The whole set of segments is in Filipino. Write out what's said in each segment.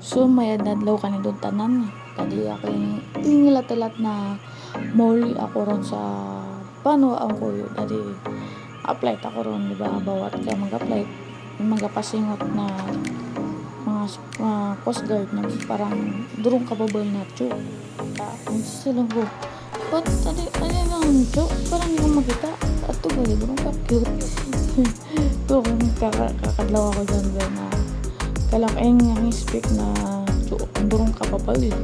So, may nadlaw ka ni doon tanan. Tadi ako yung ingilat-ilat na muli ako ron sa paano ang kuyo. Tadi, apply ako ron, di ba? Bawat ka mag-apply. Yung mga pasingot na mga mga coast guard na parang durong kababal na tso. Ang silang ko. Ba't tadi, tadi lang tso? Parang hindi ko makita. At ito durong ka cute. Kaka- kakadlaw ako dyan dyan na kalakain nga speak na durong kababal eh.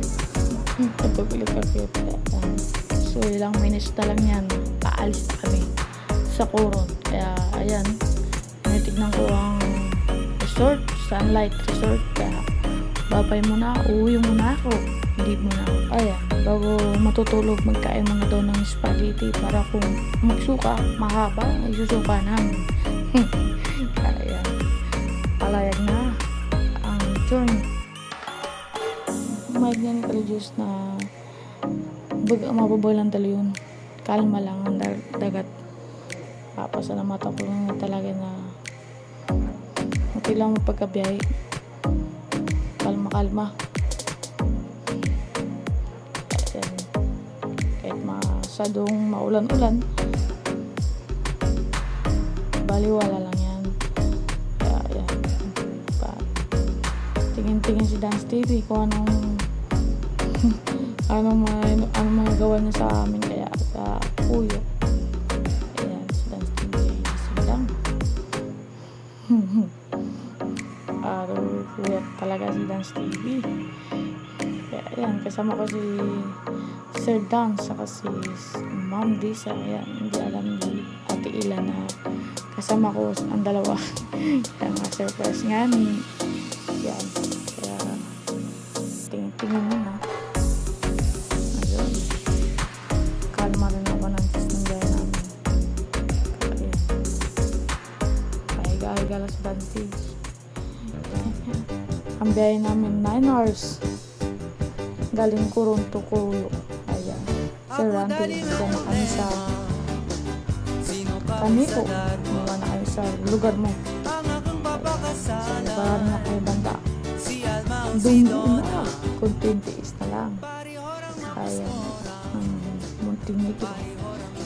Pala ka. Ayan. So, ilang minutes na lang yan. Paalis kami sa Coron. Kaya, ayan. Tinitignan ko ang resort, Sunlight Resort. Kaya, babay muna ako, uwi muna ako. Hindi muna ako. Ayan, bago matutulog, magkain muna daw ng spaghetti para kung magsuka, mahaba, ay susuka namin. Religious na bag, mababay lang talo yun. Kalma lang ang dag- dagat. Papasalamatan ko lang talaga na Mati lang mo pagkabiyahe. Kalma, kalma. Ayan. Kahit masadong maulan-ulan, baliwala lang yan. Kaya, ayan. Pa, tingin-tingin si Dance TV kung anong anong mga, anong mga gawa niya sa amin kaya sa puyo. Ayan, si TV. Sige lang. Araw kuya talaga si Dance TV. Kaya ayan, kasama ko si Sir Dan saka si Ma'am Lisa. Ayan, hindi alam ni Ate Ila na kasama ko ang dalawa. Kaya nga surprise nga ni. Yan. Kaya tingin-tingin mo na. Ang biyahe namin 9 hours. Galing Coron to Culo. Ayan. Sir Randy, dito na kami sa Kaniko. Mula na kayo sa lugar mo. Sa lugar na kayo banda. Doon na. Kung 20 is na lang. Ayan. Ang munting nito.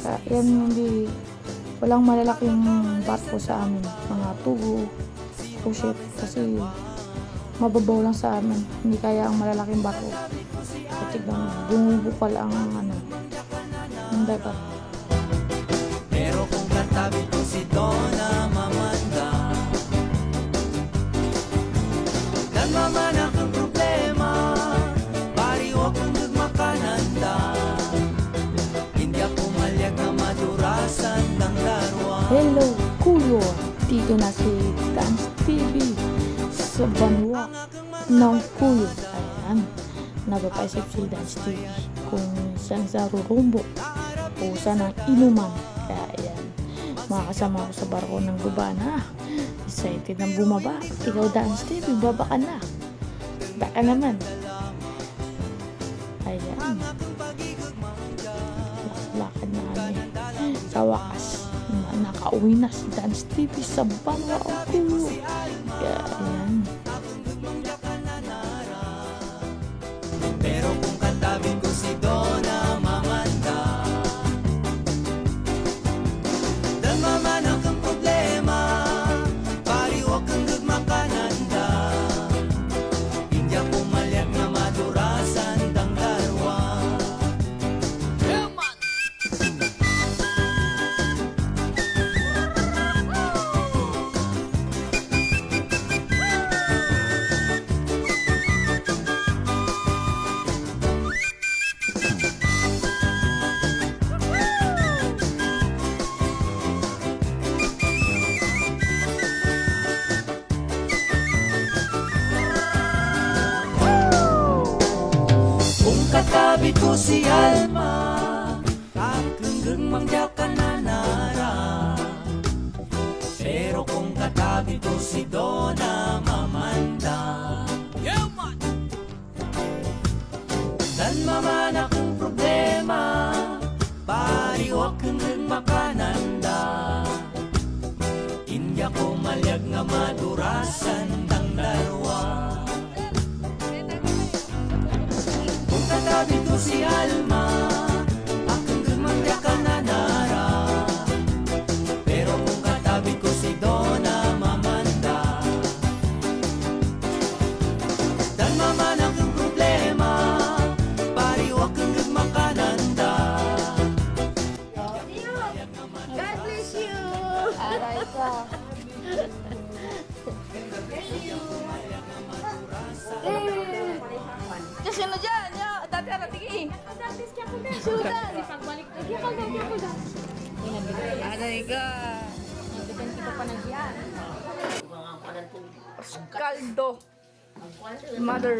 Kaya yan hindi walang malalaking barko sa amin. Mga tugo, pushit. Kasi mababaw lang sa amin. Hindi kaya ang malalaking barko. At tignan, bumubukal ang ano, ang dagat. Pero kung katabi ko si Donna Mamanda Dan mamanak ang problema Pari o kung nagmakananda Hindi ako malyag na madurasan ng larwa Hello, Kuyo! Dito na si Dance TV sa banwa ng Kuyo. Ayan, napapaisip si Dance TV kung saan sa rurumbo o saan ang inuman. Kaya ayan, makakasama ako sa barko ng Gubana. Excited na bumaba. Ikaw Dance TV, baba ka na. Baka naman. Ayan. Lakad na kami. Sa wakas, nakauwi na si Dance TV sa Banwa o Kulo. Kaya, ayan. Katabi ko si Alma Kakenggeng mangjakan na nara. Pero kung katabi ko si Donna Mamanda Dan mamanak ang problema Pari o kenggeng makananda. Hindi ako malyag nga madurasan Kasi na dyan, ya, dati ara tigi. Sudan. Pagbalik ko, di ka gagi ako da. Aray ka. Nagbiganti ko pa na siya. Kaldo. Mother.